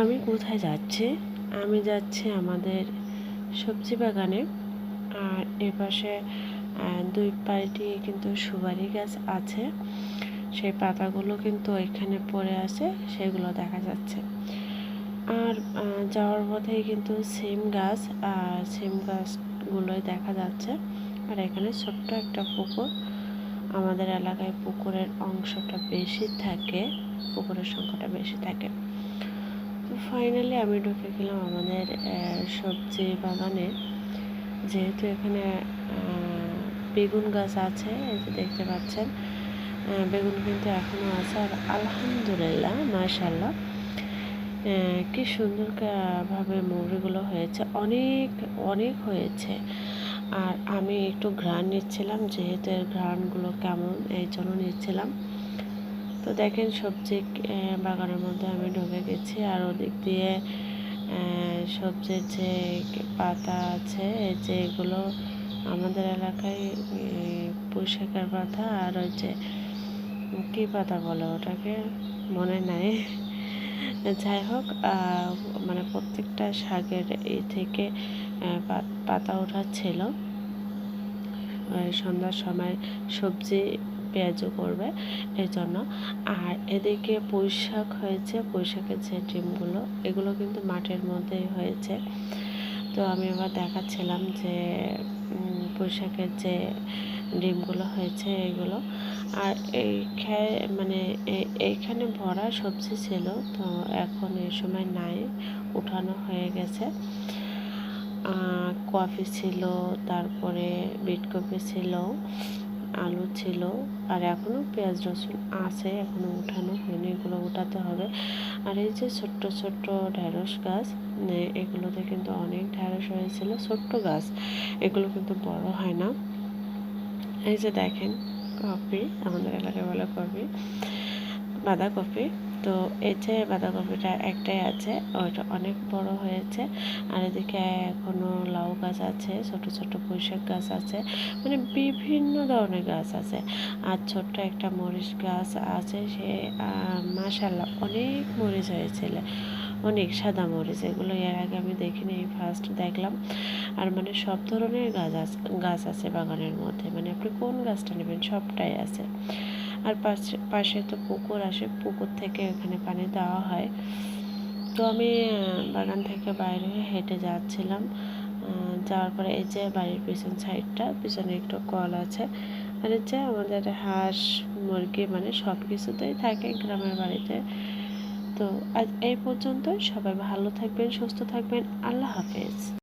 আমি কোথায় যাচ্ছি? আমি যাচ্ছি আমাদের সবজি বাগানে। আর এপাশে দুই পাশে কিন্তু সুপারি গাছ আছে। সেই পাতাগুলো কিন্তু এখানে পড়ে আছে, সেগুলো দেখা যাচ্ছে। আর যাওয়ার পথেই কিন্তু সিম গাছ, আর সিম গাছগুলোই দেখা যাচ্ছে। আর এখানে ছোট্ট একটা পুকুর। আমাদের এলাকায় পুকুরের অংশটা বেশি থাকে, পুকুরের সংখ্যাটা বেশি থাকে। তো ফাইনালি আমি ঢুকে গেলাম আমাদের সবজি বাগানে। যেহেতু এখানে বেগুন গাছ আছে, এই যে দেখতে পাচ্ছেন। বেগুন কিন্তু এখনও আছে আর আলহামদুলিল্লাহ মাশাল্লাহ কি সুন্দর ভাবে মৌরিগুলো হয়েছে, অনেক অনেক হয়েছে। আর আমি একটু ঘ্রাণ নিচ্ছিলাম, যেহেতু এর ঘ্রাণগুলো কেমন এই জন্য নিচ্ছিলাম। তো দেখেন সবজি বাগানের মধ্যে আমি ঢুকে গেছি আর ওদিক দিয়ে সবজির যে পাতা আছে এই যে এগুলো আমাদের এলাকায় পুঁই শাকের পাতা আর ওই যে কী পাতা বলে ওটাকে? মনে নাই। যাই হোক মানে প্রত্যেকটা শাকের এই থেকে পাতা ওঠাচ্ছিল আহ, সন্ধ্যার সময় সবজি পেঁয়াজও করবে এই জন্য আর এদিকে পুঁই শাক হয়েছে পুঁই শাকের যে ডিমগুলো এগুলো কিন্তু মাঠের মধ্যেই হয়েছে। তো আমি আবার দেখাচ্ছিলাম যে উম, পুঁই শাকের যে ডিমগুলো হয়েছে এগুলো। আর এই মানে এইখানে ভরা সবজি ছিল তো এখন এই সময় নাই উঠানো হয়ে গেছে। কফি ছিল তারপরে বিট কফি ছিল। আলু ছিল আর এখনও পেঁয়াজ রসুন আছে এখনও উঠানো হয়নি, এগুলো উঠাতে হবে। আর এই যে ছোট্ট ছোট্ট ঢ্যাঁড়স গাছ এগুলোতে কিন্তু অনেক ঢ্যাঁড়স হয়েছিল, ছোট্ট গাছ, এগুলো কিন্তু বড় হয় না। এই যে দেখেন, কপি, আমাদের এলাকায় বলে কপি, বাঁধাকপি। তো এই যে বাঁধাকপিটা একটাই আছে ওইটা অনেক বড় হয়েছে। আর এদিকে এখনও লাউ গাছ আছে, ছোট ছোট পুঁইশাক গাছ আছে মানে বিভিন্ন ধরনের গাছ আছে। আর ছোট্ট একটা মরিচ গাছ আছে, সে মাশাল্লাহ অনেক মরিচ হয়েছিল, অনেক সাদা মরিচ, এগুলো এর আগে আমি দেখিনি, এই ফার্স্ট দেখলাম। আর মানে সব ধরনের গাছ আছে গাছ আছে বাগানের মধ্যে মানে আপনি কোন গাছটা নেবেন সবটাই আছে। আর পাশে পাশে তো পুকুর আসে, পুকুর থেকে এখানে পানি দেওয়া হয়। তো আমি বাগান থেকে বাইরে হেঁটে যাচ্ছিলাম। যাওয়ার পরে এই যে বাড়ির পিছন সাইডটা, পিছনে একটু কল আছে। আর যে আমাদের হাঁস, মুরগি মানে সব কিছুতেই থাকে গ্রামের বাড়িতে। তো আজ এই পর্যন্তই। সবাই ভালো থাকবেন, সুস্থ থাকবেন। আল্লাহ হাফেজ।